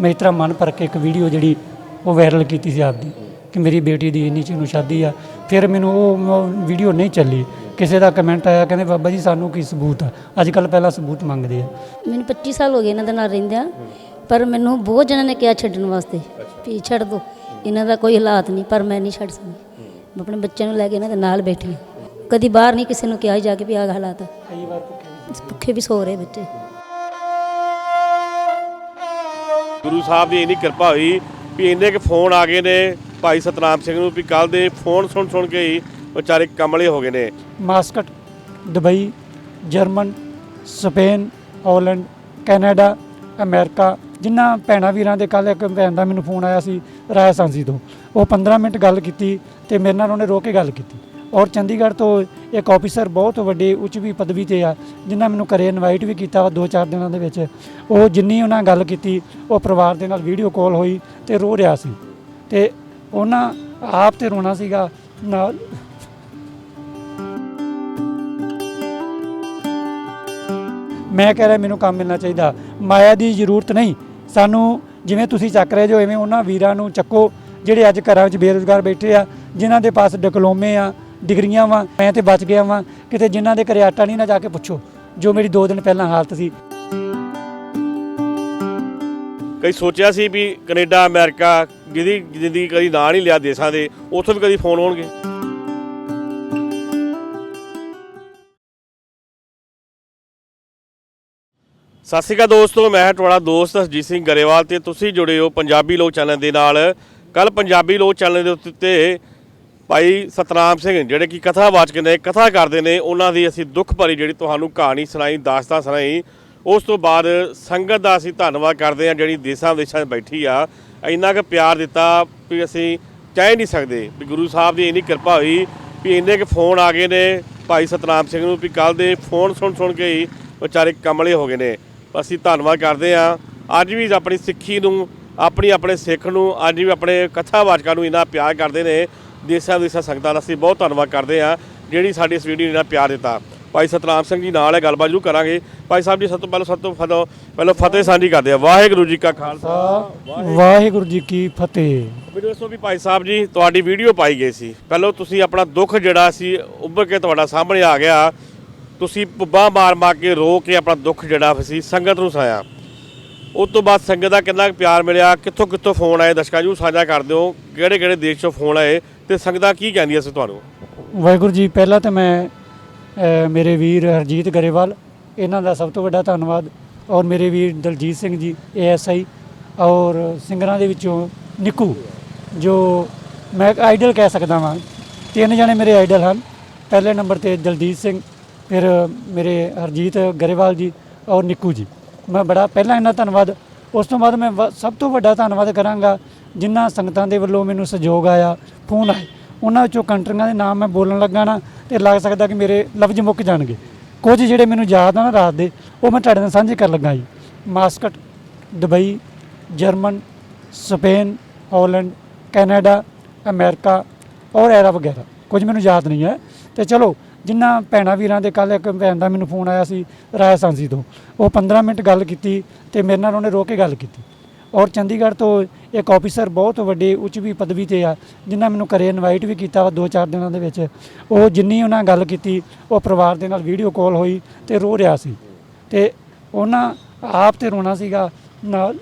ਮੈਂ ਇਸ ਤਰ੍ਹਾਂ ਮਨ ਭਰ ਕੇ ਇੱਕ ਵੀਡੀਓ ਜਿਹੜੀ ਉਹ ਵਾਇਰਲ ਕੀਤੀ ਸੀ ਆਪਦੀ ਕਿ ਮੇਰੀ ਬੇਟੀ ਦੀ ਇੰਨੀ ਨੂੰ ਸ਼ਾਦੀ ਆ। ਫਿਰ ਮੈਨੂੰ ਉਹ ਵੀਡੀਓ ਨਹੀਂ ਚੱਲੀ। ਕਿਸੇ ਦਾ ਕਮੈਂਟ ਆਇਆ ਕਹਿੰਦੇ ਬਾਬਾ ਜੀ ਸਾਨੂੰ ਕੀ ਸਬੂਤ ਆ? ਅੱਜ ਕੱਲ ਪਹਿਲਾਂ ਸਬੂਤ ਮੰਗਦੇ ਆ। ਮੈਨੂੰ 25 ਸਾਲ ਹੋ ਗਏ ਇਹਨਾਂ ਦੇ ਨਾਲ ਰਹਿੰਦਿਆਂ ਪਰ ਮੈਨੂੰ ਬਹੁਤ ਜਣਾਂ ਨੇ ਕਿਹਾ ਛੱਡਣ ਵਾਸਤੇ ਵੀ ਛੱਡ ਦੋ। ਇਹਨਾਂ ਦਾ ਕੋਈ ਹਾਲਾਤ ਨਹੀਂ ਪਰ ਮੈਂ ਨਹੀਂ ਛੱਡ ਸਕਦੀ। ਮੈਂ ਆਪਣੇ ਬੱਚਿਆਂ ਨੂੰ ਲੈ ਕੇ ਇਹਨਾਂ ਦੇ ਨਾਲ ਬੈਠੀ। ਕਦੀ ਬਾਹਰ ਨਹੀਂ ਕਿਸੇ ਨੂੰ ਕਿਹਾ ਜਾ ਕੇ ਵੀ ਆਹ ਹਾਲਾਤ ਕਈ ਵਾਰ ਭੁੱਖੇ ਵੀ ਸੋ ਰਹੇ ਬੱਚੇ। ਗੁਰੂ ਸਾਹਿਬ ਦੀ ਇੰਨੀ ਕਿਰਪਾ ਹੋਈ ਵੀ ਇੰਨੇ ਕੁ ਫੋਨ ਆ ਗਏ ਨੇ ਭਾਈ ਸਤਨਾਮ ਸਿੰਘ ਨੂੰ ਵੀ ਕੱਲ ਦੇ ਫੋਨ ਸੁਣ ਸੁਣ ਕੇ ਹੀ ਵਿਚਾਰੇ ਕਮਲੇ ਹੋ ਗਏ ਨੇ। Muscat, Dubai, German, Spain, Holland, Canada, America ਜਿਨ੍ਹਾਂ ਭੈਣਾਂ ਵੀਰਾਂ ਦੇ ਕੱਲ ਇੱਕ ਭੈਣ ਦਾ ਮੈਨੂੰ ਫੋਨ ਆਇਆ ਸੀ ਰਾਜਸਥਾਨੀ ਤੋਂ। ਉਹ 15 ਮਿੰਟ ਗੱਲ ਕੀਤੀ ਤੇ ਮੇਰੇ ਨਾਲ ਉਹਨੇ ਰੋ ਕੇ ਗੱਲ ਕੀਤੀ। ਔਰ ਚੰਡੀਗੜ੍ਹ ਤੋਂ ਇੱਕ ਆਫੀਸਰ ਬਹੁਤ ਵੱਡੇ, ਉੱਚ ਵੀ ਪਦਵੀ ਤੇ ਆ, ਜਿਨ੍ਹਾਂ ਮੈਨੂੰ ਘਰੇ ਇਨਵਾਈਟ ਵੀ ਕੀਤਾ ਵਾ ਦੋ ਚਾਰ ਦਿਨਾਂ ਦੇ ਵਿੱਚ। ਉਹ ਜਿੰਨੀ ਉਹਨਾਂ ਗੱਲ ਕੀਤੀ, ਉਹ ਪਰਿਵਾਰ ਦੇ ਨਾਲ ਵੀਡੀਓ ਕਾਲ ਹੋਈ ਤੇ ਰੋ ਰਿਹਾ ਸੀ। ਤੇ ਉਹਨਾਂ ਆਪ ਤੇ ਰੋਣਾ ਸੀਗਾ, ਨਾਲ ਮੈਂ ਕਹਿ ਰਿਹਾ ਮੈਨੂੰ ਕੰਮ ਮਿਲਣਾ ਚਾਹੀਦਾ। ਮਾਇਆ ਦੀ ਜ਼ਰੂਰਤ ਨਹੀਂ। ਸਾਨੂੰ ਜਿਵੇਂ ਤੁਸੀਂ ਚੱਕ ਰਹੇ ਜੋ, ਐਵੇਂ ਉਹਨਾਂ ਵੀਰਾਂ ਨੂੰ ਚੱਕੋ, ਜਿਹੜੇ ਅੱਜ ਘਰਾਂ ਵਿੱਚ ਬੇਰੁਜ਼ਗਾਰ ਬੈਠੇ ਆ, ਜਿਨ੍ਹਾਂ ਦੇ ਪਾਸ ਡਿਪਲੋਮੇ ਆ ਡਿਗਰੀਆਂ ਵਾ, ਮੈਂ ਤੇ ਬਚ ਗਿਆ ਵਾਂ। ਕਿਤੇ ਜਿਨ੍ਹਾਂ ਦੇ ਘਰੇ ਆਟਾ ਨਹੀਂ ਨਾ ਜਾ ਕੇ ਪੁੱਛੋ, ਜੋ ਮੇਰੀ 2 ਦਿਨ ਪਹਿਲਾਂ ਹਾਲਤ ਸੀ। ਕਈ ਸੋਚਿਆ ਸੀ ਵੀ ਕੈਨੇਡਾ, ਅਮਰੀਕਾ, ਜਿਹਦੀ ਜ਼ਿੰਦਗੀ ਕਦੀ ਨਾਂ ਨਹੀਂ ਲਿਆ ਦੇਸ਼ਾਂ ਦੇ, ਉੱਥੋਂ ਵੀ ਕਦੀ ਫੋਨ ਹੋਣਗੇ ਸਤਿ ਸ਼੍ਰੀ ਅਕਾਲ ਦੋਸਤੋ, ਮੈਂ ਹਾਂ ਤੁਹਾਡਾ ਦੋਸਤ ਹਰਜੀਤ ਸਿੰਘ ਗਰੇਵਾਲ ਤੇ ਤੁਸੀਂ ਜੁੜੇ ਹੋ ਪੰਜਾਬੀ ਲੋਕ ਚੈਨਲ ਦੇ ਨਾਲ। ਕੱਲ ਪੰਜਾਬੀ ਲੋਕ ਚੈਨਲ ਦੇ ਉੱਤੇ ਭਾਈ ਸਤਨਾਮ ਸਿੰਘ, ਜਿਹੜੇ ਕਿ ਕਥਾਵਾਚਕ ਨੇ, ਕਥਾ ਕਰਦੇ ਨੇ, ਉਹਨਾਂ ਦੀ ਅਸੀਂ ਦੁੱਖ ਭਰੀ ਜਿਹੜੀ ਤੁਹਾਨੂੰ ਕਹਾਣੀ ਸੁਣਾਈ, ਦਾਸਤਾਨ ਸੁਣਾਈ, ਉਸ ਤੋਂ ਬਾਅਦ ਸੰਗਤ ਦਾ ਅਸੀਂ ਧੰਨਵਾਦ ਕਰਦੇ ਹਾਂ, ਜਿਹੜੀ ਦੇਸਾਂ ਵਿਦੇਸ਼ਾਂ 'ਚ ਬੈਠੀ ਆ। ਇੰਨਾ ਕੁ ਪਿਆਰ ਦਿੱਤਾ ਵੀ ਅਸੀਂ ਕਹਿ ਨਹੀਂ ਸਕਦੇ ਵੀ ਗੁਰੂ ਸਾਹਿਬ ਦੀ ਇੰਨੀ ਕਿਰਪਾ ਹੋਈ ਵੀ ਇੰਨੇ ਕੁ ਫੋਨ ਆ ਗਏ ਨੇ ਭਾਈ ਸਤਨਾਮ ਸਿੰਘ ਨੂੰ ਵੀ ਕੱਲ ਦੇ ਫੋਨ ਸੁਣ ਸੁਣ ਕੇ ਹੀ ਵਿਚਾਰੇ ਕਮਲੇ ਹੋ ਗਏ ਨੇ। ਅਸੀਂ ਧੰਨਵਾਦ ਕਰਦੇ ਹਾਂ। ਅੱਜ ਵੀ ਆਪਣੀ ਸਿੱਖੀ ਨੂੰ, ਆਪਣੀ ਆਪਣੇ ਸਿੱਖ ਨੂੰ, ਅੱਜ ਵੀ ਆਪਣੇ ਕਥਾਵਾਚਕਾਂ ਨੂੰ ਇੰਨਾ ਪਿਆਰ ਕਰਦੇ ਨੇ। ਦੇਸਾਂ ਵਿਦੇਸਾਂ ਸੰਗਤਾਂ ਦਾ ਅਸੀਂ ਬਹੁਤ ਧੰਨਵਾਦ ਕਰਦੇ ਹਾਂ ਜਿਹੜੀ ਸਾਡੀ ਇਸ ਵੀਡੀਓ ਨੂੰ ਇੰਨਾ ਪਿਆਰ ਦਿੱਤਾ। ਭਾਈ ਸਤਨਾਮ ਸਿੰਘ ਜੀ ਨਾਲ ਹੈ ਗੱਲਬਾਤ ਜ਼ਰੂਰ ਕਰਾਂਗੇ। ਭਾਈ ਸਾਹਿਬ ਜੀ ਸਭ ਤੋਂ ਪਹਿਲਾਂ ਸਭ ਤੋਂ ਫਤੋ ਪਹਿਲਾਂ ਫਤਿਹ ਸਾਂਝੀ ਕਰਦੇ ਆ ਵਾਹਿਗੁਰੂ ਜੀ ਕਾ ਖਾਲਸਾ। ਵਾਹਿਗੁਰੂ ਜੀ ਕੀ ਫਤਿਹ। ਮੈਨੂੰ ਦੱਸੋ ਵੀ ਭਾਈ ਸਾਹਿਬ ਜੀ ਤੁਹਾਡੀ ਵੀਡੀਓ ਪਾਈ ਗਈ ਸੀ। ਪਹਿਲਾਂ ਤੁਸੀਂ ਆਪਣਾ ਦੁੱਖ ਜਿਹੜਾ ਸੀ ਉੱਭਰ ਕੇ ਤੁਹਾਡਾ ਸਾਹਮਣੇ ਆ ਗਿਆ। ਤੁਸੀਂ ਬਾਂਹ ਮਾਰ ਮਾਰ ਕੇ ਰੋ ਕੇ ਆਪਣਾ ਦੁੱਖ ਜਿਹੜਾ ਸੀ ਸੰਗਤ ਨੂੰ ਸੁਣਾਇਆ ਉਸ ਤੋਂ ਬਾਅਦ ਸੰਗਤ ਦਾ ਕਿੰਨਾ ਪਿਆਰ ਮਿਲਿਆ? ਕਿੱਥੋਂ ਕਿੱਥੋਂ ਫੋਨ ਆਏ? ਦਰਸ਼ਕਾਂ ਨੂੰ ਸਾਂਝਾ ਕਰ ਦਿਓ। ਕਿਹੜੇ ਕਿਹੜੇ ਦੇਸ਼ ਚੋਂ ਫੋਨ ਆਏ? ਤੇ ਸੰਗਤਾਂ ਕੀ ਕਹਿੰਦੀਆਂ ਸੀ ਤੁਹਾਨੂੰ? ਵਾਹਿਗੁਰੂ ਜੀ ਪਹਿਲਾਂ ਤਾਂ ਮੈਂ ਅ, ਮੇਰੇ ਵੀਰ ਹਰਜੀਤ ਗਰੇਵਾਲ ਇਹਨਾਂ ਦਾ ਸਭ ਤੋਂ ਵੱਡਾ ਧੰਨਵਾਦ। ਔਰ ਮੇਰੇ ਵੀਰ ਦਲਜੀਤ ਸਿੰਘ ਜੀ ਏਐਸਆਈ ਔਰ ਸਿੰਗਰਾਂ ਦੇ ਵਿੱਚੋਂ ਨਿੱਕੂ ਜੋ ਮੈਂ ਆਈਡਲ ਕਹਿ ਸਕਦਾ ਵਾਂ। ਤਿੰਨ ਜਣੇ ਮੇਰੇ ਆਈਡਲ ਹਨ। ਪਹਿਲੇ ਨੰਬਰ ਤੇ ਦਲਜੀਤ ਸਿੰਘ ਫਿਰ ਮੇਰੇ ਹਰਜੀਤ ਗਰੇਵਾਲ ਜੀ ਔਰ ਨਿੱਕੂ ਜੀ। ਮੈਂ ਬੜਾ ਪਹਿਲਾਂ ਇਹਨਾਂ ਦਾ ਧੰਨਵਾਦ ਉਸ ਤੋਂ ਬਾਅਦ ਮੈਂ ਵ- ਸਭ ਤੋਂ ਵੱਡਾ ਧੰਨਵਾਦ ਕਰਾਂਗਾ ਜਿਨ੍ਹਾਂ ਸੰਗਤਾਂ ਦੇ ਵੱਲੋਂ ਮੈਨੂੰ ਸਹਿਯੋਗ ਆਇਆ ਫੋਨ ਆਏ ਉਹਨਾਂ ਵਿੱਚੋਂ ਕੰਟਰੀਆਂ ਦੇ ਨਾਮ ਮੈਂ ਬੋਲਣ ਲੱਗਾ ਨਾ ਤੇ ਲੱਗ ਸਕਦਾ ਕਿ ਮੇਰੇ ਲਫ਼ਜ਼ ਮੁੱਕ ਜਾਣਗੇ। ਕੁਝ ਜਿਹੜੇ ਮੈਨੂੰ ਯਾਦ ਆ ਨਾ ਰਾਤ ਦੇ, ਉਹ ਮੈਂ ਤੁਹਾਡੇ ਨਾਲ ਸਾਂਝੇ ਕਰਨ ਲੱਗਾ ਜੀ। Muscat, Dubai, German, Spain, Holland, Canada, America ਔਰ ਐਰਾ ਵਗੈਰਾ। ਕੁਝ ਮੈਨੂੰ ਯਾਦ ਨਹੀਂ ਹੈ। ਤੇ ਚਲੋ ਜਿਨ੍ਹਾਂ ਭੈਣਾਂ ਵੀਰਾਂ ਦੇ ਕੱਲ ਇੱਕ ਭੈਣ ਦਾ ਮੈਨੂੰ ਫੋਨ ਆਇਆ ਸੀ ਰਾਜਸਥਾਨੀ ਤੋਂ। ਉਹ 15 ਮਿੰਟ ਗੱਲ ਕੀਤੀ ਤੇ ਮੇਰੇ ਨਾਲ ਉਹਨੇ ਰੋ ਕੇ ਗੱਲ ਕੀਤੀ। ਔਰ ਚੰਡੀਗੜ੍ਹ ਤੋਂ ਇੱਕ ਆਫੀਸਰ ਬਹੁਤ ਵੱਡੇ, ਉੱਚ ਵੀ ਪਦਵੀ ਤੇ ਆ ਜਿਨ੍ਹਾਂ ਮੈਨੂੰ ਘਰੇ ਇਨਵਾਈਟ ਵੀ ਕੀਤਾ ਵਾ ਦੋ ਚਾਰ ਦਿਨਾਂ ਦੇ ਵਿੱਚ। ਉਹ ਜਿੰਨੀ ਉਹਨਾਂ ਗੱਲ ਕੀਤੀ, ਉਹ ਪਰਿਵਾਰ ਦੇ ਨਾਲ ਵੀਡੀਓ ਕਾਲ ਹੋਈ ਤੇ ਰੋ ਰਿਹਾ ਸੀ। ਤੇ ਉਹਨਾਂ ਆਪ ਤੇ ਰੋਣਾ ਸੀਗਾ, ਨਾਲ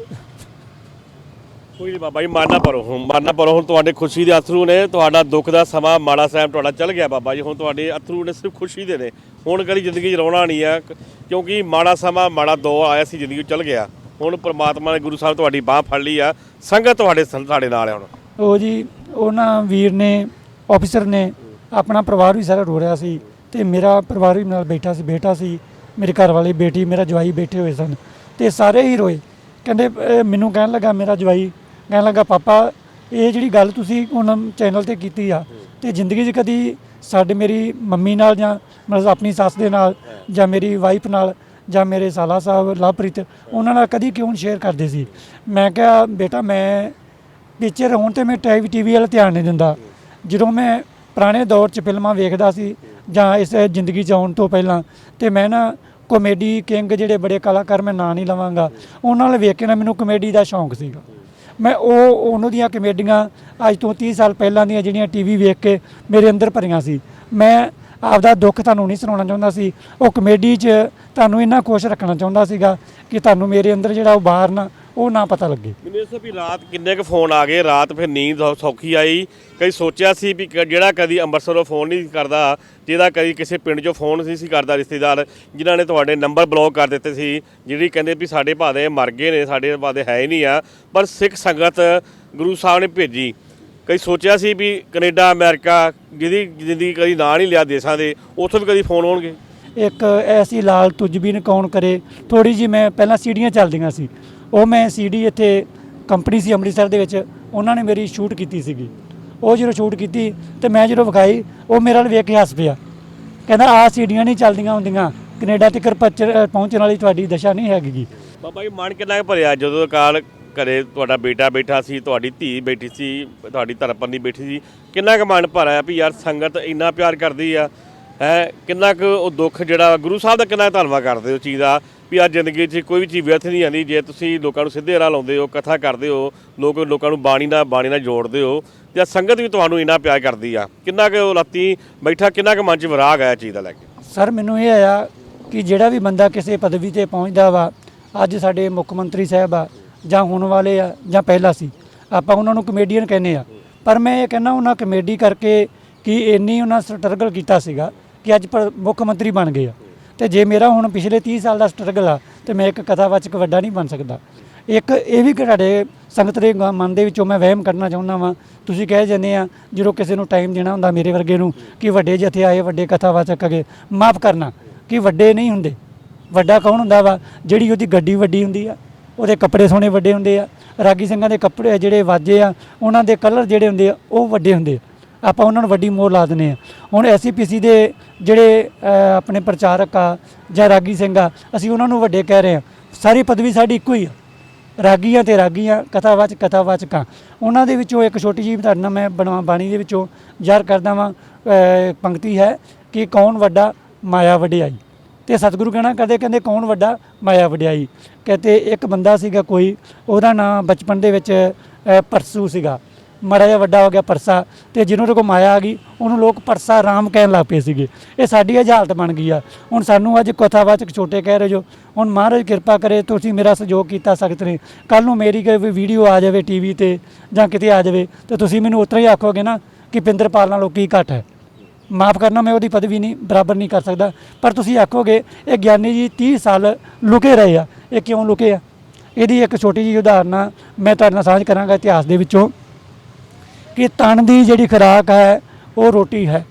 ਕੋਈ ਨਹੀਂ ਬਾਬਾ ਜੀ ਮਾਰਨਾ ਪਰੋ ਹੁਣ ਮਾਰਨਾ ਪਰੋ ਹੁਣ ਤੁਹਾਡੇ ਖੁਸ਼ੀ ਦੇ ਅਥਰੂ ਨੇ ਤੁਹਾਡਾ ਦੁੱਖ ਦਾ ਸਮਾਂ ਮਾੜਾ ਸਾਹਿਬ ਤੁਹਾਡਾ ਚੱਲ ਗਿਆ ਬਾਬਾ ਜੀ, ਹੁਣ ਤੁਹਾਡੇ ਅਥਰੂ ਨੇ ਸਿਰਫ ਖੁਸ਼ੀ ਦੇ ਨੇ। ਹੁਣ ਕਦੀ ਜ਼ਿੰਦਗੀ 'ਚ ਰੋਣਾ ਨਹੀਂ ਆ ਕਿਉਂਕਿ ਮਾੜਾ ਸਮਾਂ, ਮਾੜਾ ਦੋ ਆਇਆ ਸੀ, ਜ਼ਿੰਦਗੀ 'ਚ ਚੱਲ ਗਿਆ। ਹੁਣ ਪ੍ਰਮਾਤਮਾ ਨੇ ਗੁਰੂ ਸਾਹਿਬ ਤੁਹਾਡੀ ਬਾਹ ਫੜ ਲਈ ਆ, ਸੰਗਤ ਤੁਹਾਡੇ ਸੰ- ਨਾਲ ਹੈ ਹੁਣ। ਉਹ ਜੀ, ਉਹਨਾਂ ਵੀਰ ਨੇ ਆਫੀਸਰ ਨੇ, ਆਪਣਾ ਪਰਿਵਾਰ ਵੀ ਸਾਰਾ ਰੋ ਰਿਹਾ ਸੀ ਤੇ ਮੇਰਾ ਪਰਿਵਾਰ ਵੀ ਨਾਲ ਬੈਠਾ ਸੀ, ਬੇਟਾ ਸੀ, ਮੇਰੇ ਘਰ ਵਾਲੀ ਬੇਟੀ, ਮੇਰਾ ਜਵਾਈ ਬੈਠੇ ਹੋਏ ਸਨ ਤੇ ਸਾਰੇ ਹੀ ਰੋਏ। ਕਹਿੰਦੇ ਮੈਨੂੰ ਕਹਿਣ ਲੱਗਾ, ਮੇਰਾ ਜਵਾਈ ਕਹਿਣ ਲੱਗਾ, ਪਾਪਾ, ਇਹ ਜਿਹੜੀ ਗੱਲ ਤੁਸੀਂ ਹੁਣ ਚੈਨਲ ਤੇ ਕੀਤੀ ਆ, ਤੇ ਜ਼ਿੰਦਗੀ 'ਚ ਕਦੀ ਸਾਡੇ ਮੇਰੀ ਮੰਮੀ ਨਾਲ ਜਾਂ ਮਤਲਬ ਆਪਣੀ ਸੱਸ ਦੇ ਨਾਲ ਜਾਂ ਮੇਰੀ ਵਾਈਫ ਨਾਲ ਜਾਂ ਮੇਰੇ ਸਾਲਾ ਸਾਹਿਬ ਲਵਪ੍ਰੀਤ, ਉਹਨਾਂ ਨਾਲ ਕਦੀ ਕਿਉਂ ਸ਼ੇਅਰ ਕਰਦੇ ਸੀ? ਮੈਂ ਕਿਹਾ, ਬੇਟਾ, ਮੈਂ ਪਿਕਚਰ ਹੋਣ ਤੇ ਮੈਂ ਟੀਵੀ ਟੀਵੀ ਵੱਲ ਧਿਆਨ ਨਹੀਂ ਦਿੰਦਾ। ਜਦੋਂ ਮੈਂ ਪੁਰਾਣੇ ਦੌਰ 'ਚ ਫਿਲਮਾਂ ਵੇਖਦਾ ਸੀ ਜਾਂ ਇਸ ਜ਼ਿੰਦਗੀ 'ਚ ਆਉਣ ਤੋਂ ਪਹਿਲਾਂ, ਤੇ ਮੈਂ ਨਾ ਕਾਮੇਡੀ ਕਿੰਗ ਜਿਹੜੇ ਬੜੇ ਕਲਾਕਾਰ ਮੈਂ ਨਾਂ ਨਹੀਂ ਲਵਾਂਗਾ, ਉਹਨਾਂ ਨਾਲ ਵੇਖ ਕੇ ਨਾ ਮੈਨੂੰ ਕਾਮੇਡੀ ਦਾ ਸ਼ੌਂਕ ਸੀਗਾ। ਮੈਂ ਉਹ ਉਹਨਾਂ ਦੀਆਂ ਕਮੇਡੀਆਂ ਅੱਜ ਤੋਂ 30 ਸਾਲ ਪਹਿਲਾਂ ਦੀਆਂ ਜਿਹੜੀਆਂ ਟੀਵੀ ਵੇਖ ਕੇ ਮੇਰੇ ਅੰਦਰ ਭਰੀਆਂ ਸੀ। ਮੈਂ ਆਪਦਾ ਦੁੱਖ ਤੁਹਾਨੂੰ ਨਹੀਂ ਸੁਣਾਉਣਾ ਚਾਹੁੰਦਾ ਸੀ। ਉਹ ਕਮੇਡੀ 'ਚ ਤੁਹਾਨੂੰ ਇੰਨਾ ਖੁਸ਼ ਰੱਖਣਾ ਚਾਹੁੰਦਾ ਸੀਗਾ ਕਿ ਤੁਹਾਨੂੰ ਮੇਰੇ ਅੰਦਰ ਜਿਹੜਾ ਉਹ ਬਾਹਰ ਨਾ ਉਹ ਨਾ ਪਤਾ ਲੱਗੇ। ਮੈਨੂੰ ਇਸ ਵੀ ਰਾਤ ਕਿੰਨੇ ਕੁ ਫੋਨ ਆ ਗਏ? ਰਾਤ ਫਿਰ ਨੀਂਦ ਸੌਖੀ ਆਈ। ਕਈ ਸੋਚਿਆ ਸੀ ਵੀ ਕ- ਜਿਹੜਾ ਕਦੀ ਅੰਮ੍ਰਿਤਸਰੋਂ ਫੋਨ ਨਹੀਂ ਕਰਦਾ ਜਿਹਦਾ ਕਦੀ ਕਿਸੇ ਪਿੰਡ 'ਚੋਂ ਫੋਨ ਨਹੀਂ ਸੀ ਕਰਦਾ ਰਿਸ਼ਤੇਦਾਰ ਜਿਨ੍ਹਾਂ ਨੇ ਤੁਹਾਡੇ ਨੰਬਰ ਬਲੌਕ ਕਰ ਦਿੱਤੇ ਸੀ ਜਿਹੜੀ ਕਹਿੰਦੇ ਵੀ ਸਾਡੇ ਭਾਦੇ ਮਰ ਗਏ ਨੇ ਸਾਡੇ ਭਾਦੇ ਹੈ ਹੀ ਨਹੀਂ ਆ ਪਰ ਸਿੱਖ ਸੰਗਤ ਗੁਰੂ ਸਾਹਿਬ ਨੇ ਭੇਜੀ। ਕਈ ਸੋਚਿਆ ਸੀ ਵੀ ਕੈਨੇਡਾ ਅਮਰੀਕਾ ਜਿਹਦੀ ਜ਼ਿੰਦਗੀ ਕਦੀ ਨਾਂ ਨਹੀਂ ਲਿਆ ਦੇਸ਼ਾਂ ਦੇ ਉੱਥੋਂ ਵੀ ਕਦੀ ਫੋਨ ਆਉਣਗੇ? ਇੱਕ ਐਸੀ ਲਾਲ ਤੁਜਬੀਨ ਕੌਣ ਕਰੇ? ਥੋੜੀ ਜੀ ਮੈਂ ਪਹਿਲਾਂ ਸੀਡੀਆਂ ਚੱਲਦੀਆਂ ਸੀ। ਉਹ ਮੈਂ ਸੀਡੀ ਇੱਥੇ ਕੰਪਨੀ ਸੀ ਅੰਮ੍ਰਿਤਸਰ ਦੇ ਵਿੱਚ, ਉਹਨਾਂ ਨੇ ਮੇਰੀ ਸ਼ੂਟ ਕੀਤੀ ਸੀਗੀ। ਉਹ ਜਦੋਂ ਸ਼ੂਟ ਕੀਤੀ ਤੇ ਮੈਂ ਜਦੋਂ ਵਿਖਾਈ, ਉਹ ਮੇਰੇ ਨਾਲ ਵੇਖ ਕੇ ਹੱਸ ਪਿਆ। ਕਹਿੰਦਾ, ਆਹ ਸੀਡੀਆਂ ਨਹੀਂ ਚੱਲਦੀਆਂ ਹੁੰਦੀਆਂ। ਕੈਨੇਡਾ ਤੱਕ ਪਹੁੰਚ- ਪਹੁੰਚਣ ਵਾਲੀ ਤੁਹਾਡੀ ਦਸ਼ਾ ਨਹੀਂ ਹੈਗੀ ਬਾਬਾ ਜੀ, ਮਨ ਕਿੰਨਾ ਕੁ ਭਰਿਆ ਜਦੋਂ ਕਾਲ ਘਰੇ ਤੁਹਾਡਾ ਬੇਟਾ ਬੈਠਾ ਸੀ, ਤੁਹਾਡੀ ਧੀ ਬੈਠੀ ਸੀ, ਤੁਹਾਡੀ ਧਰਮਪਤਨੀ ਬੈਠੀ ਸੀ। ਕਿੰਨਾ ਕੁ ਮਨ ਭਰਿਆ ਵੀ ਯਾਰ ਸੰਗਤ ਇੰਨਾ ਪਿਆਰ ਕਰਦੀ ਆ, ਹੈ? ਕਿੰਨਾ ਕੁ ਉਹ ਦੁੱਖ ਜਿਹੜਾ, ਗੁਰੂ ਸਾਹਿਬ ਦਾ ਕਿੰਨਾ ਕੁ ਧੰਨਵਾਦ ਕਰਦੇ ਹੋ ਚੀਜ਼ ਦਾ। ਵੀ ਆ ਜ਼ਿੰਦਗੀ 'ਚ ਕੋਈ ਵੀ ਚੀਜ਼ ਵਿਅਰਥ ਨਹੀਂ ਆਉਂਦੀ, ਜੇ ਤੁਸੀਂ ਲੋਕਾਂ ਨੂੰ ਸਿੱਧੇ ਰਾਹ ਲਾਉਂਦੇ ਹੋ, ਕਥਾ ਕਰਦੇ ਹੋ, ਲੋਕ ਲੋਕਾਂ ਨੂੰ ਬਾਣੀ ਨਾਲ ਬਾਣੀ ਨਾਲ ਜੋੜਦੇ ਹੋ ਤੇ ਸੰਗਤ ਵੀ ਤੁਹਾਨੂੰ ਇੰਨਾ ਪਿਆਰ ਕਰਦੀ ਆ। ਕਿੰਨਾ ਕੁ ਉਹ ਰਾਤੀ ਬੈਠਾ, ਕਿੰਨਾ ਕੁ ਮਨ 'ਚ ਵਿਰਾਗ ਆਇਆ ਚੀਜ਼ ਦਾ ਲੈ ਕੇ? ਸਰ, ਮੈਨੂੰ ਇਹ ਆਇਆ ਕਿ ਜਿਹੜਾ ਵੀ ਬੰਦਾ ਕਿਸੇ ਪਦਵੀ ਤੇ ਪਹੁੰਚਦਾ ਵਾ, ਅੱਜ ਸਾਡੇ ਮੁੱਖ ਮੰਤਰੀ ਸਾਹਿਬ ਆ, ਜਾਂ ਹੁਣ ਵਾਲੇ ਆ, ਜਾਂ ਪਹਿਲਾਂ ਸੀ, ਆਪਾਂ ਉਹਨਾਂ ਨੂੰ ਕਮੇਡੀਅਨ ਕਹਿੰਦੇ ਆ। ਪਰ ਮੈਂ ਇਹ ਕਹਿੰਦਾ ਉਹਨਾਂ ਕਮੇਡੀ ਕਰਕੇ ਕਿ ਇੰਨੀ ਉਹਨਾਂ ਸਟਰਗਲ ਕੀਤਾ ਸੀਗਾ ਕਿ ਅੱਜ ਪ- ਮੁੱਖ ਮੰਤਰੀ ਬਣ ਗਏ ਆ। ਤੇ ਜੇ ਮੇਰਾ ਹੁਣ ਪਿਛਲੇ 30 ਸਾਲ ਦਾ ਸਟਰਗਲ ਆ, ਤੇ ਮੈਂ ਇੱਕ ਕਥਾਵਾਚਕ ਵੱਡਾ ਨਹੀਂ ਬਣ ਸਕਦਾ। ਇੱਕ ਇਹ ਵੀ ਤੁਹਾਡੇ ਸੰਗਤ ਦੇ ਮਨ ਦੇ ਵਿੱਚੋਂ ਮੈਂ ਵਹਿਮ ਕਰਨਾ ਚਾਹੁੰਦਾ ਵਾਂ। ਤੁਸੀਂ ਕਹਿ ਜਾਂਦੇ ਆ, ਜਦੋਂ ਕਿਸੇ ਨੂੰ ਟਾਈਮ ਦੇਣਾ ਹੁੰਦਾ ਮੇਰੇ ਵਰਗੇ ਨੂੰ, ਕਿ ਵੱਡੇ ਜਥੇ ਆਏ, ਵੱਡੇ ਕਥਾਵਾਚਕ ਅਗੇ ਮਾਫ ਕਰਨਾ, ਕਿ ਵੱਡੇ ਨਹੀਂ ਹੁੰਦੇ। ਵੱਡਾ ਕੌਣ ਹੁੰਦਾ ਵਾ? ਜਿਹੜੀ ਉਹਦੀ ਗੱਡੀ ਵੱਡੀ ਹੁੰਦੀ ਆ, ਉਹਦੇ ਕੱਪੜੇ ਸੋਹਣੇ ਵੱਡੇ ਹੁੰਦੇ ਆ, ਰਾਗੀ ਸਿੰਘਾਂ ਦੇ ਕੱਪੜੇ ਜਿਹੜੇ ਵਾਜੇ ਆ, ਉਹਨਾਂ ਦੇ ਕਲਰ ਜਿਹੜੇ ਹੁੰਦੇ ਆ, ਉਹ ਵੱਡੇ ਹੁੰਦੇ ਆ। ਆਪਾਂ ਉਹਨਾਂ ਨੂੰ ਵੱਡੀ ਮੋਹਰ ਲਾ ਦਿੰਦੇ ਆ। ਹੁਣ ਐਸਪੀਸੀ ਦੇ ਜਿਹੜੇ ਆਪਣੇ ਪ੍ਰਚਾਰਕ ਆ ਜਾਂ ਰਾਗੀ ਸਿੰਘ ਆ, ਅਸੀਂ ਉਹਨਾਂ ਨੂੰ ਵੱਡੇ ਕਹਿ ਰਹੇ ਆ ਸਾਰੀ ਪਦਵੀ ਸਾਡੀ ਇੱਕੋ ਹੀ ਆ। ਰਾਗੀਆਂ ਤੇ ਰਾਗੀਆਂ ਕਥਾਵਾਚਕ ਕਥਾਵਾਚਕਾਂ। ਉਹਨਾਂ ਦੇ ਵਿੱਚੋਂ ਇੱਕ ਛੋਟੀ ਜਿਹੀ ਤੁਹਾਡੇ ਮੈਂ ਬਣਵਾ, ਬਾਣੀ ਦੇ ਵਿੱਚੋਂ ਜ਼ਾਹਰ ਕਰਦਾ ਵਾਂ ਪੰਕਤੀ ਹੈ ਕਿ ਕੌਣ ਵੱਡਾ ਮਾਇਆ ਵਡਿਆਈ। ਤੇ ਸਤਿਗੁਰੂ ਕਹਿਣਾ ਕਰਦੇ, ਕਹਿੰਦੇ ਕੌਣ ਵੱਡਾ ਮਾਇਆ ਵਡਿਆਈ? ਕਹਿੰਦੇ ਇੱਕ ਬੰਦਾ ਸੀਗਾ ਕੋਈ, ਉਹਦਾ ਨਾਂ ਬਚਪਨ ਦੇ ਵਿੱਚ ਪਰਸੂ ਸੀਗਾ। ਮਾੜਾ ਜਿਹਾ ਵੱਡਾ ਹੋ ਗਿਆ ਪਰਸਾ ਤੇ ਜਿਹਨੂੰ ਉਹਦੇ ਕੋਲ ਮਾਇਆ ਆ ਗਈ ਉਹਨੂੰ ਲੋਕ ਪਰਸਾ ਰਾਮ ਕਹਿਣ ਲੱਗ ਪਏ ਸੀਗੇ। ਇਹ ਸਾਡੀ ਅੱਜ ਹਾਲਤ ਬਣ ਗਈ ਆ। ਹੁਣ ਸਾਨੂੰ ਅੱਜ ਕਥਾਵਾਚਕ ਛੋਟੇ ਕਹਿ ਰਹੇ ਜੋ ਹੁਣ ਮਹਾਰਾਜ ਕਿਰਪਾ ਕਰੇ ਤੁਸੀਂ ਮੇਰਾ ਸਹਿਯੋਗ ਕੀਤਾ ਸਕਦੇ ਨੇ। ਕੱਲ ਨੂੰ ਮੇਰੀ ਕੋਈ ਵੀਡੀਓ ਆ ਜਾਵੇ ਟੀਵੀ ਤੇ ਜਾਂ ਕਿਤੇ ਆ ਜਾਵੇ ਤੇ ਤੁਸੀਂ ਮੈਨੂੰ ਉਤਰਾ ਹੀ ਆਖੋਗੇ ਨਾ ਕਿ ਪਿੰਦਰਪਾਲ ਨਾਲੋਂ ਕੀ ਘੱਟ ਹੈ। ਮਾਫ ਕਰਨਾ ਮੈਂ ਉਹਦੀ ਪਦਵੀ ਨਹੀਂ ਬਰਾਬਰ ਨਹੀਂ ਕਰ ਸਕਦਾ। ਪਰ ਤੁਸੀਂ ਆਖੋਗੇ ਇਹ ਗਿਆਨੀ ਜੀ 30 ਸਾਲ ਲੁਕੇ ਰਹੇ ਆ। ਇਹ ਕਿਉਂ ਲੁਕੇ ਆ? ਇਹਦੀ ਇੱਕ ਛੋਟੀ ਜਿਹੀ ਉਦਾਹਰਨ ਆ, ਮੈਂ ਤੁਹਾਡੇ ਨਾਲ ਸਾਂਝ ਕਰਾਂਗਾ ਇਤਿਹਾਸ ਦੇ ਵਿੱਚੋਂ। ਕਿ ਤਨ ਦੀ ਜਿਹੜੀ ਖੁਰਾਕ ਹੈ, ਉਹ ਰੋਟੀ ਹੈ।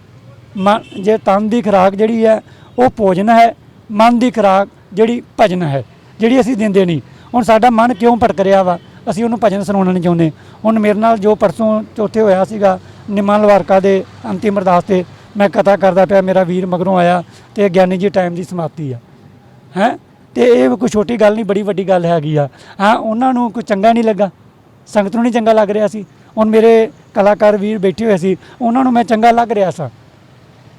ਮਨ ਜੇ ਤਨ ਦੀ ਖੁਰਾਕ ਜਿਹੜੀ ਹੈ, ਉਹ ਭੋਜਨ ਹੈ, ਮਨ ਦੀ ਖੁਰਾਕ ਜਿਹੜੀ ਭਜਨ ਹੈ, ਜਿਹੜੀ ਅਸੀਂ ਦਿੰਦੇ ਨਹੀਂ। ਹੁਣ ਸਾਡਾ ਮਨ ਕਿਉਂ ਭਟਕ ਰਿਹਾ ਵਾ? ਅਸੀਂ ਉਹਨੂੰ ਭਜਨ ਸੁਣਾਉਣਾ ਨਹੀਂ ਚਾਹੁੰਦੇ। ਹੁਣ ਮੇਰੇ ਨਾਲ ਜੋ ਪਰਸੋਂ ਚੌਥੇ ਹੋਇਆ ਸੀਗਾ, ਨਿਮਾ ਲਵਾਰਕਾ ਦੇ ਅੰਤਿਮ ਅਰਦਾਸ ਤੇ ਮੈਂ ਕਥਾ ਕਰਦਾ ਪਿਆ, ਮੇਰਾ ਵੀਰ ਮਗਰੋਂ ਆਇਆ ਤੇ ਗਿਆਨੀ ਜੀ ਟਾਈਮ ਦੀ ਸਮਾਪਤੀ ਆ। ਹੈ? ਤੇ ਇਹ ਕੋਈ ਛੋਟੀ ਗੱਲ ਨਹੀਂ, ਬੜੀ ਵੱਡੀ ਗੱਲ ਹੈਗੀ ਆ। ਹਾਂ, ਉਹਨਾਂ ਨੂੰ ਕੋਈ ਚੰਗਾ ਨਹੀਂ ਲੱਗਾ। ਸੰਗਤ ਨੂੰ ਨਹੀਂ ਚੰਗਾ ਲੱਗ ਰਿਹਾ ਸੀ। ਹੁਣ ਮੇਰੇ ਕਲਾਕਾਰ ਵੀਰ ਬੈਠੇ ਹੋਏ ਸੀ ਉਹਨਾਂ ਨੂੰ ਮੈਂ ਚੰਗਾ ਲੱਗ ਰਿਹਾ ਸਾਂ।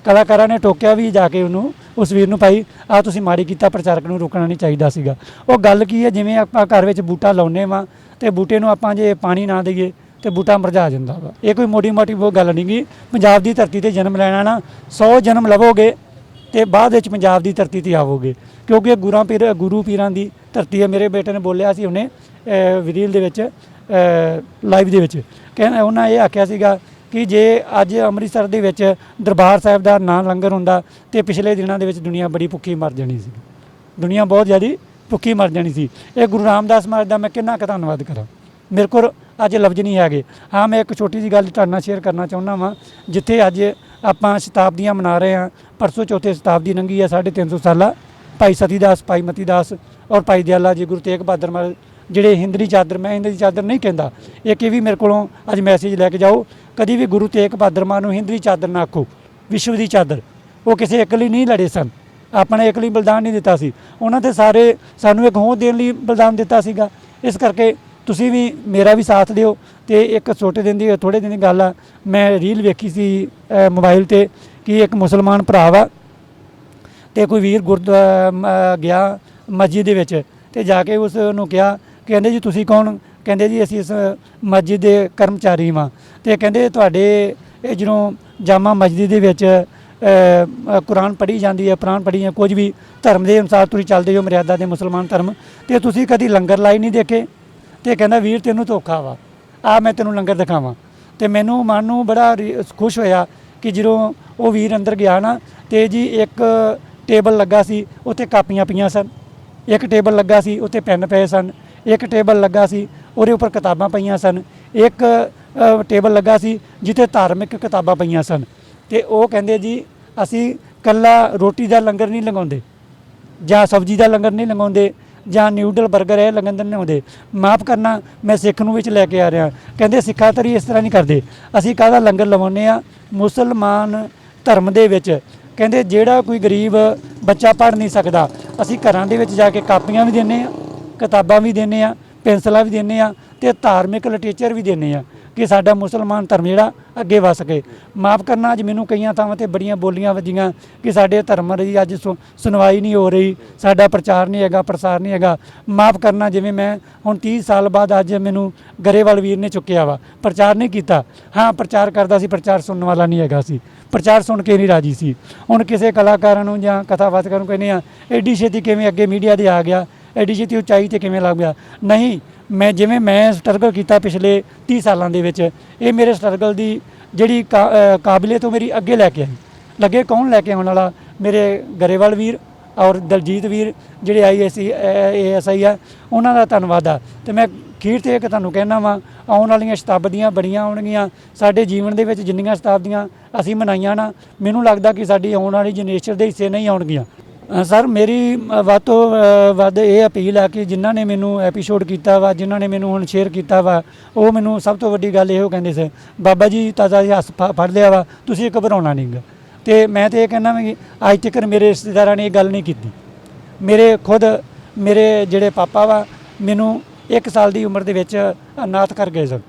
ਕਲਾਕਾਰਾਂ ਨੇ ਟੋਕਿਆ ਵੀ ਜਾ ਕੇ ਉਹਨੂੰ ਉਸ ਵੀਰ ਨੂੰ ਭਾਈ ਆ ਤੁਸੀਂ ਮਾੜੀ ਕੀਤਾ ਪ੍ਰਚਾਰਕ ਨੂੰ ਰੋਕਣਾ ਨਹੀਂ ਚਾਹੀਦਾ ਸੀਗਾ। ਉਹ ਗੱਲ ਕੀ ਹੈ ਜਿਵੇਂ ਆਪਾਂ ਘਰ ਵਿੱਚ ਬੂਟਾ ਲਾਉਨੇ ਵਾਂ ਤੇ ਬੂਟੇ ਨੂੰ ਆਪਾਂ ਜੇ ਪਾਣੀ ਨਾ ਦਈਏ ਤੇ ਬੂਟਾ ਮਰਝਾ ਜਾਂਦਾ ਵਾ। ਇਹ ਕੋਈ ਮੋਟੀ ਮੋਟੀ ਉਹ ਗੱਲ ਨਹੀਂ ਗੀ ਪੰਜਾਬ ਦੀ ਧਰਤੀ ਤੇ ਜਨਮ ਲੈਣਾ ਨਾ 100 ਜਨਮ ਲਵੋਗੇ ਤੇ ਬਾਅਦ ਵਿੱਚ ਪੰਜਾਬ ਦੀ ਧਰਤੀ ਤੇ ਆਵੋਗੇ। ਕਿਉਂਕਿ ਇਹ ਗੁਰਾਂ ਪੀਰ ਗੁਰੂ ਪੀਰਾਂ ਦੀ ਧਰਤੀ ਹੈ। ਮੇਰੇ ਬੇਟੇ ਨੇ ਬੋਲਿਆ ਸੀ ਉਹਨੇ ਅਹ, ਵਿਰੀਲ ਦੇ ਵਿੱਚ ਲਾਈਵ ਦੇ ਵਿੱਚ। ਕਹਿੰਦਾ ਉਹਨਾਂ ਇਹ ਆਖਿਆ ਸੀਗਾ ਕਿ ਜੇ ਅੱਜ ਅੰਮ੍ਰਿਤਸਰ ਦੇ ਵਿੱਚ ਦਰਬਾਰ ਸਾਹਿਬ ਦਾ ਨਾਂ ਲੰਗਰ ਹੁੰਦਾ, ਤੇ ਪਿਛਲੇ ਦਿਨਾਂ ਦੇ ਵਿੱਚ ਦੁਨੀਆ ਬੜੀ ਭੁੱਖੀ ਮਰ ਜਾਣੀ ਸੀ। ਦੁਨੀਆ ਬਹੁਤ ਜ਼ਿਆਦਾ ਭੁੱਖੀ ਮਰ ਜਾਣੀ ਸੀ। ਇਹ ਗੁਰੂ ਰਾਮਦਾਸ ਮਹਾਰਾਜ ਦਾ ਮੈਂ ਕਿੰਨਾ ਕੁ ਧੰਨਵਾਦ ਕਰਾਂ। ਮੇਰੇ ਕੋਲ ਅੱਜ ਲਫ਼ਜ਼ ਨਹੀਂ ਹੈਗੇ। ਹਾਂ, ਮੈਂ ਇੱਕ ਛੋਟੀ ਜੀ ਗੱਲ ਤੁਹਾਡੇ ਨਾਲ ਸ਼ੇਅਰ ਕਰਨਾ ਚਾਹੁੰਦਾ ਵਾਂ। ਜਿੱਥੇ ਅੱਜ ਆਪਾਂ ਸ਼ਤਾਬਦੀਆਂ ਮਨਾ ਰਹੇ ਹਾਂ, ਪਰਸੋਂ ਚੌਥੇ ਸ਼ਤਾਬਦੀ ਲੰਘੀ ਹੈ 350 ਸਾਲਾ। ਭਾਈ ਸਤੀਦਾਸ, ਭਾਈ ਮਤੀਦਾਸ ਔਰ ਭਾਈ ਦਿਆਲਾ ਜੀ, ਗੁਰੂ ਤੇਗ ਬਹਾਦਰ ਮਹਾਰਾਜ ਜਿਹੜੇ ਹਿੰਦਰੀ ਚਾਦਰ, ਮੈਂ ਹਿੰਦਰੀ ਚਾਦਰ ਨਹੀਂ ਕਹਿੰਦਾ। ਇੱਕ ਇਹ ਵੀ ਮੇਰੇ ਕੋਲੋਂ ਅੱਜ ਮੈਸੇਜ ਲੈ ਕੇ ਜਾਓ, ਕਦੀ ਵੀ ਗੁਰੂ ਤੇਗ ਬਹਾਦਰ ਮਾਂ ਨੂੰ ਹਿੰਦਰੀ ਚਾਦਰ ਨਾ ਆਖੋ, ਵਿਸ਼ਵ ਦੀ ਚਾਦਰ। ਉਹ ਕਿਸੇ ਇੱਕ ਲਈ ਨਹੀਂ ਲੜੇ ਸਨ। ਆਪਣੇ ਇੱਕ ਲਈ ਬਲਿਦਾਨ ਨਹੀਂ ਦਿੱਤਾ ਸੀ। ਉਹਨਾਂ ਤੇ ਸਾਰੇ ਸਾਨੂੰ ਇੱਕ ਹੋਂਦ ਦੇਣ ਲਈ ਬਲਿਦਾਨ ਦਿੱਤਾ ਸੀਗਾ। ਇਸ ਕਰਕੇ ਤੁਸੀਂ ਵੀ ਮੇਰਾ ਵੀ ਸਾਥ ਦਿਓ ਤੇ ਇੱਕ ਛੋਟੇ ਦਿਨ ਦੀ ਥੋੜੇ ਦਿਨ ਦੀ ਗੱਲ ਆ। ਮੈਂ ਰੀਲ ਵੇਖੀ ਸੀ ਮੋਬਾਈਲ ਤੇ ਕਿ ਇੱਕ ਮੁਸਲਮਾਨ ਭਰਾ ਵਾ ਤੇ ਕੋਈ ਵੀਰ ਗੁਰਦੁਆਰਾ ਗਿਆ ਮਸਜਿਦ ਦੇ ਵਿੱਚ ਤੇ ਜਾ ਕੇ ਉਸ ਨੂੰ ਕਿਹਾ ਕਹਿੰਦੇ ਜੀ ਤੁਸੀਂ ਕੌਣ? ਕਹਿੰਦੇ ਜੀ ਅਸੀਂ ਇਸ ਮਸਜਿਦ ਦੇ ਕਰਮਚਾਰੀ ਵਾਂ। ਤੇ ਕਹਿੰਦੇ ਤੁਹਾਡੇ ਇਹ ਜਦੋਂ ਜਾਮਾ ਮਸਜਿਦ ਦੇ ਵਿੱਚ ਕੁਰਾਨ ਪੜ੍ਹੀ ਜਾਂਦੀ ਹੈ ਪ੍ਰਾਨ ਪੜ੍ਹੀ ਜਾਂ ਕੁਝ ਵੀ ਧਰਮ ਦੇ ਅਨੁਸਾਰ ਤੁਸੀਂ ਚੱਲਦੇ ਹੋ, ਮਰਿਆਦਾ ਦੇ ਮੁਸਲਮਾਨ ਧਰਮ, ਤੇ ਤੁਸੀਂ ਕਦੀ ਲੰਗਰ ਲਾਈ ਨਹੀਂ ਦੇਖੇ? ਤੇ ਕਹਿੰਦਾ, ਵੀਰ, ਤੈਨੂੰ ਧੋਖਾ ਵਾ। ਆ ਮੈਂ ਤੈਨੂੰ ਲੰਗਰ ਦਿਖਾਵਾਂ। ਤੇ ਮੈਨੂੰ ਮਨ ਨੂੰ ਬੜਾ ਖੁਸ਼ ਹੋਇਆ ਕਿ ਜਦੋਂ ਉਹ ਵੀਰ ਅੰਦਰ ਗਿਆ ਨਾ, ਤੇ ਜੀ ਇੱਕ ਟੇਬਲ ਲੱਗਾ ਸੀ ਉੱਤੇ ਕਾਪੀਆਂ ਪਈਆਂ ਸਨ। ਇੱਕ ਟੇਬਲ ਲੱਗਾ ਸੀ ਉੱਤੇ ਪੈਨ ਪਏ ਸਨ। ਇੱਕ ਟੇਬਲ ਲੱਗਾ ਸੀ, ਉਹਦੇ ਉੱਪਰ ਕਿਤਾਬਾਂ ਪਈਆਂ ਸਨ। ਇੱਕ ਟੇਬਲ ਲੱਗਾ ਸੀ ਜਿੱਥੇ ਧਾਰਮਿਕ ਕਿਤਾਬਾਂ ਪਈਆਂ ਸਨ। ਤੇ ਉਹ ਕਹਿੰਦੇ ਜੀ, ਅਸੀਂ ਕੱਲਾ ਰੋਟੀ ਦਾ ਲੰਗਰ ਨਹੀਂ ਲਗਾਉਂਦੇ, ਜਾਂ ਸਬਜ਼ੀ ਦਾ ਲੰਗਰ ਨਹੀਂ ਲਗਾਉਂਦੇ, ਜਾਂ ਨਿਊਡਲ 버ਗਰ ਇਹ ਲੰਗਰ ਨਹੀਂ ਲਗਾਉਂਦੇ। ਮਾਫ ਕਰਨਾ, ਮੈਂ ਸਿੱਖ ਨੂੰ ਵਿੱਚ ਲੈ ਕੇ ਆ ਰਿਹਾ। ਕਹਿੰਦੇ ਸਿੱਖਾਂ ਤਰੀ ਇਸ ਤਰ੍ਹਾਂ ਨਹੀਂ ਕਰਦੇ। ਅਸੀਂ ਕਾਹਦਾ ਲੰਗਰ ਲਵਾਉਂਦੇ ਆ ਮੁਸਲਮਾਨ ਧਰਮ ਦੇ ਵਿੱਚ। ਕਹਿੰਦੇ ਜਿਹੜਾ ਕੋਈ ਗਰੀਬ ਬੱਚਾ ਪੜ੍ਹ ਨਹੀਂ ਸਕਦਾ, ਅਸੀਂ ਘਰਾਂ ਦੇ ਵਿੱਚ ਜਾ ਕੇ ਕਾਪੀਆਂ ਵੀ ਦਿੰਨੇ ਆ ਕਿਤਾਬਾਂ ਵੀ ਦਿੰਨੇ ਆ, ਪੈਨਸਲਾਂ ਵੀ ਦਿੰਨੇ ਆ ਤੇ ਧਾਰਮਿਕ ਲਿਟਰੇਚਰ ਵੀ ਦਿੰਨੇ ਆ ਕਿ ਸਾਡਾ ਮੁਸਲਮਾਨ ਧਰਮ ਜਿਹੜਾ ਅੱਗੇ ਵਧ ਸਕੇ। ਮਾਫ ਕਰਨਾ, ਅੱਜ ਮੈਨੂੰ ਕਈਆਂ ਥਾਵਾਂ ਤੇ ਬੜੀਆਂ ਬੋਲੀਆਂ ਵੱਜੀਆਂ ਕਿ ਸਾਡੇ ਧਰਮ ਦੀ ਅੱਜ ਸੁ- ਸੁਣਵਾਈ ਨਹੀਂ ਹੋ ਰਹੀ, ਸਾਡਾ ਪ੍ਰਚਾਰ ਨਹੀਂ ਹੈਗਾ, ਪ੍ਰਸਾਰ ਨਹੀਂ ਹੈਗਾ। ਮਾਫ ਕਰਨਾ, ਜਿਵੇਂ ਮੈਂ ਹੁਣ 30 ਸਾਲ ਬਾਅਦ ਅੱਜ ਮੈਨੂੰ ਗਰੇਵਾਲ ਵੀਰ ਨੇ ਚੁੱਕਿਆ ਵਾ, ਪ੍ਰਚਾਰ ਨਹੀਂ ਕੀਤਾ। ਹਾਂ, ਪ੍ਰਚਾਰ ਕਰਦਾ ਸੀ, ਪ੍ਰਚਾਰ ਸੁਣਨ ਵਾਲਾ ਨਹੀਂ ਹੈਗਾ ਸੀ। ਪ੍ਰਚਾਰ ਸੁਣ ਕੇ ਨਹੀਂ ਰਾਜੀ ਸੀ। ਹੁਣ ਕਿਸੇ ਕਲਾਕਾਰਾਂ ਨੂੰ ਜਾਂ ਕਥਾਵਾਚਕਾਂ ਨੂੰ ਕਹਿੰਦੇ ਆ, ਐਡੀ ਛੇਤੀ ਕਿਵੇਂ ਅੱਗੇ ਮੀਡੀਆ ਦੇ ਆ ਗਿਆ? ਐਡੀ ਛੇਤੀ ਉਚਾਈ ਤੇ ਕਿਵੇਂ ਲੱਗ ਗਿਆ? ਨਹੀਂ, ਮੈਂ ਜਿਵੇਂ ਮੈਂ ਸਟਰਗਲ ਕੀਤਾ ਪਿਛਲੇ 30 ਸਾਲਾਂ ਦੇ ਵਿੱਚ, ਇਹ ਮੇਰੇ ਸਟਰਗਲ ਦੀ ਜਿਹੜੀ ਕਾ- ਕਾਬਲੀਅਤ ਉਹ ਮੇਰੀ ਅੱਗੇ ਲੈ ਕੇ ਆਈ। ਲੱਗੇ ਕੌਣ ਲੈ ਕੇ ਆਉਣ ਵਾਲਾ? ਮੇਰੇ ਗਰੇਵਾਲ ਵੀਰ ਔਰ ਦਲਜੀਤ ਵੀਰ, ਜਿਹੜੇ ਆਈਐਸਸੀ ਏਐਸਆਈ ਆ, ਉਹਨਾਂ ਦਾ ਧੰਨਵਾਦ ਆ। ਤੇ ਮੈਂ ਖੀਰ ਤੇ ਇੱਕ ਤੁਹਾਨੂੰ ਕਹਿਣਾ ਵਾਂ, ਆਉਣ ਵਾਲੀਆਂ ਸ਼ਤਾਬਦੀਆਂ ਬੜੀਆਂ ਆਉਣਗੀਆਂ। ਸਾਡੇ ਜੀਵਨ ਦੇ ਵਿੱਚ ਜਿੰਨੀਆਂ ਸ਼ਤਾਬਦੀਆਂ ਅਸੀਂ ਮਨਾਈਆਂ ਨਾ, ਮੈਨੂੰ ਲੱਗਦਾ ਕਿ ਸਾਡੀ ਆਉਣ ਵਾਲੀ ਜਨਰੇਸ਼ਨ ਦੇ ਹਿੱਸੇ ਨਹੀਂ ਆਉਣਗੀਆਂ। ਸਰ ਮੇਰੀ ਵੱਧ ਤੋਂ ਵੱਧ ਇਹ ਅਪੀਲ ਆ ਕਿ ਜਿਨ੍ਹਾਂ ਨੇ ਮੈਨੂੰ ਐਪੀਸੋਡ ਕੀਤਾ ਵਾ ਜਿਨ੍ਹਾਂ ਨੇ ਮੈਨੂੰ ਹੁਣ ਸ਼ੇਅਰ ਕੀਤਾ ਵਾ ਉਹ ਮੈਨੂੰ ਸਭ ਤੋਂ ਵੱਡੀ ਗੱਲ ਇਹੋ ਕਹਿੰਦੇ ਸੀ ਬਾਬਾ ਜੀ ਤਾਜ਼ਾ ਜੀ ਹੱਸ ਫ- ਫੜ ਲਿਆ ਵਾ ਤੁਸੀਂ ਘਬਰਾਉਣਾ ਨਹੀਂਗਾ ਤੇ ਮੈਂ ਤੇ ਇਹ ਕਹਿੰਦਾ ਵੀ ਅੱਜ ਤੱਕ ਮੇਰੇ ਰਿਸ਼ਤੇਦਾਰਾਂ ਨੇ ਇਹ ਗੱਲ ਨਹੀਂ ਕੀਤੀ। ਮੇਰੇ ਖੁਦ ਮੇਰੇ ਜਿਹੜੇ ਪਾਪਾ ਵਾ ਮੈਨੂੰ 1 ਸਾਲ ਦੀ ਉਮਰ ਦੇ ਵਿੱਚ ਅਨਾਥ ਕਰ ਗਏ ਸਨ।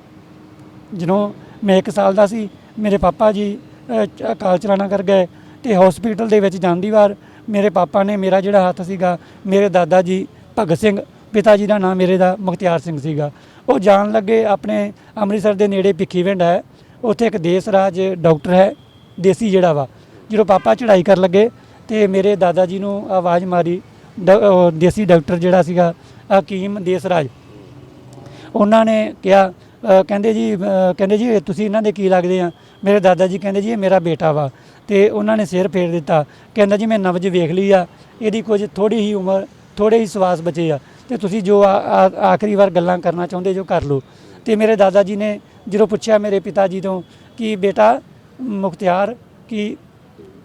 ਜਦੋਂ ਮੈਂ 1 ਸਾਲ ਦਾ ਸੀ ਮੇਰੇ ਪਾਪਾ ਜੀ ਅ, ਚ- ਅਕਾਲ ਚਲਾਣਾ ਕਰ ਗਏ ਤੇ ਹਸਪੀਟਲ ਦੇ ਵਿੱਚ ਜਾਂਦੀ ਵਾਰ ਮੇਰੇ ਪਾਪਾ ਨੇ ਮੇਰਾ ਜਿਹੜਾ ਹੱਥ ਸੀਗਾ, ਮੇਰੇ ਦਾਦਾ ਜੀ ਭਗਤ ਸਿੰਘ, ਪਿਤਾ ਜੀ ਦਾ ਨਾਮ ਮੇਰੇ ਦਾ ਮੁਖਤਿਆਰ ਸਿੰਘ ਸੀਗਾ। ਉਹ ਜਾਣ ਲੱਗੇ ਆਪਣੇ ਅੰਮ੍ਰਿਤਸਰ ਦੇ ਨੇੜੇ ਭਿੱਖੀਵਿੰਡ ਹੈ। ਉੱਥੇ ਇੱਕ ਦੇਸ ਰਾਜ ਡਾਕਟਰ ਹੈ, ਦੇਸੀ ਜਿਹੜਾ ਵਾ ਜਦੋਂ ਪਾਪਾ ਚੜ੍ਹਾਈ ਕਰਨ ਲੱਗੇ ਤੇ ਮੇਰੇ ਦਾਦਾ ਜੀ ਨੂੰ ਆਵਾਜ਼ ਮਾਰੀ, ਡ- ਉਹ ਦੇਸੀ ਡਾਕਟਰ ਜਿਹੜਾ ਸੀਗਾ, ਹਕੀਮ ਦੇਸ ਰਾਜ। ਉਹਨਾਂ ਨੇ ਕਿਹਾ ਕਹਿੰਦੇ ਜੀ ਕਹਿੰਦੇ ਜੀ, ਤੁਸੀਂ ਇਹਨਾਂ ਦੇ ਕੀ ਲੱਗਦੇ ਆ? ਮੇਰੇ ਦਾਦਾ ਜੀ ਕਹਿੰਦੇ ਜੀ, ਇਹ ਮੇਰਾ ਬੇਟਾ ਵਾ। ਤੇ ਉਹਨਾਂ ਨੇ ਸਿਰ ਫੇਰ ਦਿੱਤਾ। ਕਹਿੰਦਾ ਜੀ, ਮੈਂ ਨਬਜ ਵੇਖ ਲਈ ਆ। ਇਹਦੀ ਕੁਝ ਥੋੜੀ ਹੀ ਉਮਰ ਥੋੜੇ ਹੀ ਸਵਾਸ ਬਚੇ ਆ। ਤੇ ਤੁਸੀਂ ਜੋ ਆਖਰੀ ਵਾਰ ਗੱਲਾਂ ਕਰਨਾ ਚਾਹੁੰਦੇ ਜੋ ਕਰ ਲਓ। ਤੇ ਮੇਰੇ ਦਾਦਾ ਜੀ ਨੇ ਜਦੋਂ ਪੁੱਛਿਆ ਮੇਰੇ ਪਿਤਾ ਜੀ ਤੋਂ ਕਿ, ਬੇਟਾ, ਮੁਖਤਿਆਰ, ਕਿ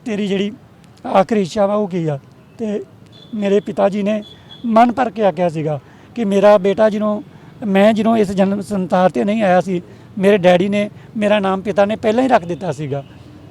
ਤੇਰੀ ਜਿਹੜੀ ਆਖਰੀ ਇੱਛਾ ਵਾ ਉਹ ਕੀ ਆ? ਤੇ ਮੇਰੇ ਪਿਤਾ ਜੀ ਨੇ ਮਨ ਭਰ ਕੇ ਆਖਿਆ ਸੀਗਾ ਕਿ ਮੇਰਾ ਬੇਟਾ ਜਿਹਨੂੰ, ਮੈਂ ਜਦੋਂ ਇਸ ਜਨਮ ਸੰਸਾਰ ਤੇ ਨਹੀਂ ਆਇਆ ਸੀ, ਮੇਰੇ ਡੈਡੀ ਨੇ, ਮੇਰਾ ਨਾਮ ਪਿਤਾ ਨੇ ਪਹਿਲਾਂ ਹੀ ਰੱਖ ਦਿੱਤਾ ਸੀਗਾ।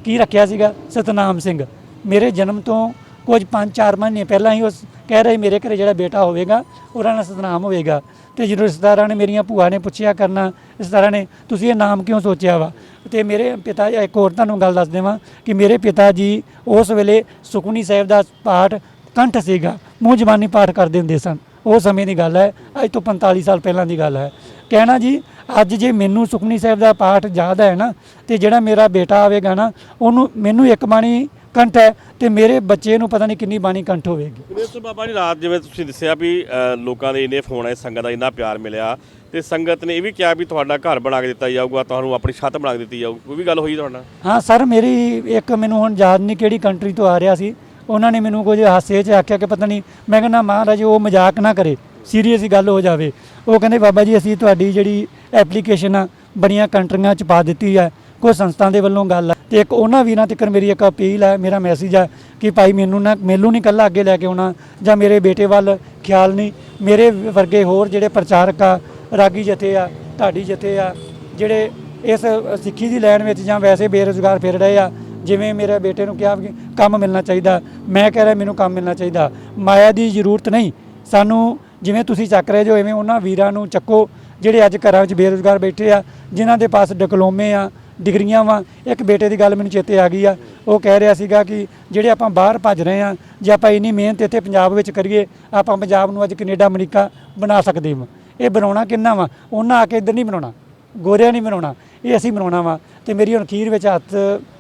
ਕੀ ਰੱਖਿਆ ਸੀਗਾ? ਸਤਨਾਮ ਸਿੰਘ। ਮੇਰੇ ਜਨਮ ਤੋਂ ਕੁਝ 5-4 ਮਹੀਨੇ ਪਹਿਲਾਂ ਹੀ ਉਸ ਕਹਿ ਰਹੇ ਮੇਰੇ ਘਰੇ ਜਿਹੜਾ ਬੇਟਾ ਹੋਵੇਗਾ, ਉਹਦਾ ਨਾਮ ਸਤਨਾਮ ਹੋਵੇਗਾ। ਤੇ ਜਦੋਂ ਰਿਸ਼ਤੇਦਾਰਾਂ ਨੇ ਮੇਰੀਆਂ ਭੂਆ ਨੇ ਪੁੱਛਿਆ ਕਰਨਾ, ਰਿਸ਼ਤੇਦਾਰਾਂ ਨੇ, ਤੁਸੀਂ ਇਹ ਨਾਮ ਕਿਉਂ ਸੋਚਿਆ ਵਾ? ਤੇ ਮੇਰੇ ਪਿਤਾ ਜੀ, ਇੱਕ ਹੋਰ ਤੁਹਾਨੂੰ ਗੱਲ ਦੱਸ ਦੇਵਾਂ ਕਿ ਮੇਰੇ ਪਿਤਾ ਜੀ ਉਸ ਵੇਲੇ ਸੁਖਮਨੀ ਸਾਹਿਬ ਦਾ ਪਾਠ ਕੰਠ ਸੀਗਾ, ਮੂੰਹ ਜ਼ਬਾਨੀ ਪਾਠ ਕਰਦੇ ਹੁੰਦੇ ਸਨ। ਉਹ ਸਮੇਂ ਦੀ ਗੱਲ ਹੈ ਅੱਜ ਤੋਂ 45 ਸਾਲ ਪਹਿਲਾਂ ਦੀ ਗੱਲ ਹੈ। ਕਹਿਣਾ ਜੀ ਅੱਜ ਜੇ ਮੈਨੂੰ ਸੁਖਮਨੀ ਸਾਹਿਬ ਦਾ ਪਾਠ ਯਾਦ ਹੈ ਨਾ ਤੇ ਜਿਹੜਾ ਮੇਰਾ ਬੇਟਾ ਆਵੇਗਾ ਨਾ ਉਹਨੂੰ ਮੈਨੂੰ ਇੱਕ ਬਾਣੀ ਕੰਠ ਹੈ ਤੇ ਮੇਰੇ ਬੱਚੇ ਨੂੰ ਪਤਾ ਨਹੀਂ ਕਿੰਨੀ ਬਾਣੀ ਕੰਠ ਹੋਵੇਗੀ। ਤੋਂ ਬਾਬਾ ਜੀ ਰਾਤ ਜਿਵੇਂ ਤੁਸੀਂ ਦੱਸਿਆ ਵੀ ਲੋਕਾਂ ਦੇ ਇੰਨੇ ਫੋਨ ਆਏ ਸੰਗਤ ਦਾ ਇੰਨਾ ਪਿਆਰ ਮਿਲਿਆ ਤੇ ਸੰਗਤ ਨੇ ਇਹ ਵੀ ਕਿਹਾ ਵੀ ਤੁਹਾਡਾ ਘਰ ਬਣਾ ਕੇ ਦਿੱਤਾ ਜਾਊਗਾ ਤੁਹਾਨੂੰ ਆਪਣੀ ਛੱਤ ਬਣਾ ਕੇ ਦਿੱਤੀ ਜਾਊਗੀ ਕੋਈ ਵੀ ਗੱਲ ਹੋਈ ਤੁਹਾਡਾ ਹਾਂ ਸਰ ਮੇਰੀ ਇੱਕ ਮੈਨੂੰ ਹੁਣ ਯਾਦ ਨਹੀਂ ਕਿਹੜੀ ਕੰਟਰੀ ਤੋਂ ਆ ਰਿਹਾ ਸੀ ਉਹਨਾਂ ਨੇ ਮੈਨੂੰ ਕੁਝ ਹਾਸੇ 'ਚ ਆਖਿਆ ਕਿ ਪਤਾ ਨਹੀਂ, ਮੈਂ ਕਹਿੰਦਾ ਮਹਾਰਾਜ, ਉਹ ਮਜ਼ਾਕ ਨਾ ਕਰੇ ਸੀਰੀਅਸ ਗੱਲ ਹੋ ਜਾਵੇ। ਉਹ ਕਹਿੰਦੇ, ਬਾਬਾ ਜੀ, ਅਸੀਂ ਤੁਹਾਡੀ ਜਿਹੜੀ ਐਪਲੀਕੇਸ਼ਨ ਆ, ਬੜੀਆਂ ਕੰਟਰੀਆਂ 'ਚ ਪਾ ਦਿੱਤੀ ਆ ਕੋਈ ਸੰਸਥਾ ਦੇ ਵੱਲੋਂ ਗੱਲ ਆ। ਤੇ ਇੱਕ ਉਹਨਾਂ ਵੀਰਾਂ ਤੱਕ ਮੇਰੀ ਇੱਕ ਅਪੀਲ ਹੈ ਮੇਰਾ ਮੈਸੇਜ ਹੈ ਕਿ ਭਾਈ ਮੈਨੂੰ ਨਾ, ਮੈਨੂੰ ਨਹੀਂ ਕੱਲਾ ਅੱਗੇ ਲੈ ਕੇ ਆਉਣਾ, ਜਾਂ ਮੇਰੇ ਬੇਟੇ ਵੱਲ ਖਿਆਲ ਨਹੀਂ। ਮੇਰੇ ਵਰਗੇ ਹੋਰ ਜਿਹੜੇ ਪ੍ਰਚਾਰਕ ਆ, ਰਾਗੀ ਜਥੇ ਆ, ਢਾਡੀ ਜਥੇ ਆ, ਜਿਹੜੇ ਇਸ ਸਿੱਖੀ ਦੀ ਲੈਣ ਵਿੱਚ ਜਾਂ ਵੈਸੇ ਬੇਰੁਜ਼ਗਾਰ ਫਿਰ ਰਹੇ ਆ ਜਿਵੇਂ ਮੇਰੇ ਬੇਟੇ ਨੂੰ ਕਿਹਾ ਵੀ ਕੰਮ ਮਿਲਣਾ ਚਾਹੀਦਾ, ਮੈਂ ਕਹਿ ਰਿਹਾ ਮੈਨੂੰ ਕੰਮ ਮਿਲਣਾ ਚਾਹੀਦਾ। ਮਾਇਆ ਦੀ ਜ਼ਰੂਰਤ ਨਹੀਂ। ਸਾਨੂੰ ਜਿਵੇਂ ਤੁਸੀਂ ਚੱਕ ਰਹੇ ਜੋ ਐਵੇਂ ਉਹਨਾਂ ਵੀਰਾਂ ਨੂੰ ਚੱਕੋ, ਜਿਹੜੇ ਅੱਜ ਘਰਾਂ ਵਿੱਚ ਬੇਰੁਜ਼ਗਾਰ ਬੈਠੇ ਆ, ਜਿਨ੍ਹਾਂ ਦੇ ਪਾਸ ਡਿਪਲੋਮੇ ਆ, ਡਿਗਰੀਆਂ ਵਾ। ਇੱਕ ਬੇਟੇ ਦੀ ਗੱਲ ਮੈਨੂੰ ਚੇਤੇ ਆ ਗਈ ਆ। ਉਹ ਕਹਿ ਰਿਹਾ ਸੀਗਾ ਕਿ ਜਿਹੜੇ ਆਪਾਂ ਬਾਹਰ ਭੱਜ ਰਹੇ ਆ, ਜੇ ਆਪਾਂ ਇੰਨੀ ਮਿਹਨਤ ਇੱਥੇ ਪੰਜਾਬ ਵਿੱਚ ਕਰੀਏ, ਆਪਾਂ ਪੰਜਾਬ ਨੂੰ ਅੱਜ ਕੈਨੇਡਾ, ਅਮਰੀਕਾ ਬਣਾ ਸਕਦੇ ਹਾਂ ਇਹ ਬਣਾਉਣਾ ਕਿੰਨਾ ਵਾ? ਉਹਨਾਂ ਆ ਕੇ ਇੱਧਰ ਨਹੀਂ ਬਣਾਉਣਾ। ਗੋਰਿਆਂ ਨਹੀਂ ਬਣਾਉਣਾ। ਇਹ ਅਸੀਂ ਬਣਾਉਣਾ ਵਾ। ਤੇ ਮੇਰੀ ਹੁਣ ਅਖੀਰ ਵਿੱਚ ਹੱਥ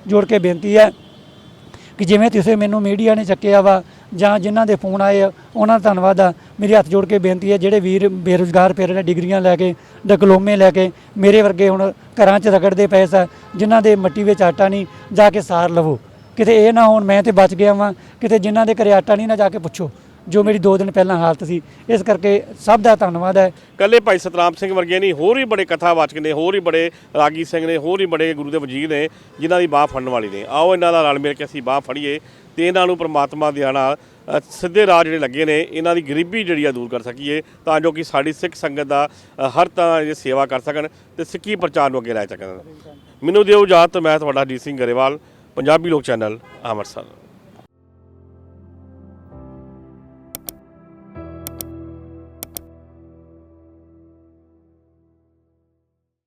ਜੋੜ ਕੇ ਬੇਨਤੀ ਹੈ ਕਿ ਜਿਵੇਂ ਤੁਸੀਂ ਮੈਨੂੰ ਮੀਡੀਆ ਨੇ ਚੱਕਿਆ ਵਾ ਜਾਂ ਜਿਨ੍ਹਾਂ ਦੇ ਫੋਨ ਆਏ ਆ, ਉਹਨਾਂ ਦਾ ਧੰਨਵਾਦ ਆ। ਮੇਰੀ ਹੱਥ ਜੋੜ ਕੇ ਬੇਨਤੀ ਹੈ ਜਿਹੜੇ ਵੀਰ ਬੇਰੁਜ਼ਗਾਰ ਪੇਰੇ ਰਹੇ ਡਿਗਰੀਆਂ ਲੈ ਕੇ ਡਿਪਲੋਮੇ ਲੈ ਕੇ ਮੇਰੇ ਵਰਗੇ ਹੁਣ ਘਰਾਂ 'ਚ ਰਗੜਦੇ ਪਏ ਸਾ ਜਿਨ੍ਹਾਂ ਦੇ ਮੱਟੀ ਵਿੱਚ ਆਟਾ ਨਹੀਂ ਜਾ ਕੇ ਸਾਰ ਲਵੋ। ਕਿਤੇ ਇਹ ਨਾ ਹੋਣ ਮੈਂ ਤੇ ਬਚ ਗਿਆ ਵਾਂ। ਕਿਤੇ ਜਿਨ੍ਹਾਂ ਦੇ ਘਰੇ ਆਟਾ ਨਹੀਂ ਨਾ ਜਾ ਕੇ ਪੁੱਛੋ। ਜੋ ਮੇਰੀ 2 ਦਿਨ ਪਹਿਲਾਂ ਹਾਲਤ ਸੀ, ਇਸ ਕਰਕੇ ਸਭ ਦਾ ਧੰਨਵਾਦ ਹੈ। ਕੱਲੇ ਭਾਈ ਸਤਨਾਮ ਸਿੰਘ ਵਰਗੇ ਨਹੀਂ, ਹੋਰ ਵੀ ਬੜੇ ਕਥਾਵਾਚਕ ਨੇ, ਹੋਰ ਵੀ ਬੜੇ ਰਾਗੀ ਸਿੰਘ ਨੇ, ਹੋਰ ਵੀ ਬੜੇ ਗੁਰੂ ਦੇ ਵਜੀਰ ਨੇ, ਜਿਨ੍ਹਾਂ ਦੀ ਬਾਹ ਫੜਨ ਵਾਲੀ ਨੇ। ਆਓ ਇਹਨਾਂ ਦਾ ਰਲ ਮਿਲ ਕੇ ਅਸੀਂ ਬਾਹ ਫੜੀਏ ਤੇ ਇਹਨਾਂ ਨੂੰ ਪ੍ਰਮਾਤਮਾ ਦੇ ਨਾਲ ਸਿੱਧੇ ਰਾਹ ਜਿਹੜੇ ਲੱਗੇ ਨੇ, ਇਹਨਾਂ ਦੀ ਗਰੀਬੀ ਜਿਹੜੀ ਆ ਦੂਰ ਕਰ ਸਕੀਏ, ਤਾਂ ਜੋ ਕਿ ਸਾਡੀ ਸਿੱਖ ਸੰਗਤ ਦਾ ਹਰ ਤਰ੍ਹਾਂ ਦੀ ਸੇਵਾ ਕਰ ਸਕਣ ਤੇ ਸਿੱਖੀ ਪ੍ਰਚਾਰ ਨੂੰ ਅੱਗੇ ਲੈ ਸਕਣ। ਮੈਨੂੰ ਦਿਓ ਇਜਾਜ਼ਤ, ਮੈਂ ਤੁਹਾਡਾ ਜੀ ਸਿੰਘ ਗਰੇਵਾਲ, ਪੰਜਾਬੀ ਲੋਕ ਚੈਨਲ, ਅੰਮ੍ਰਿਤਸਰ।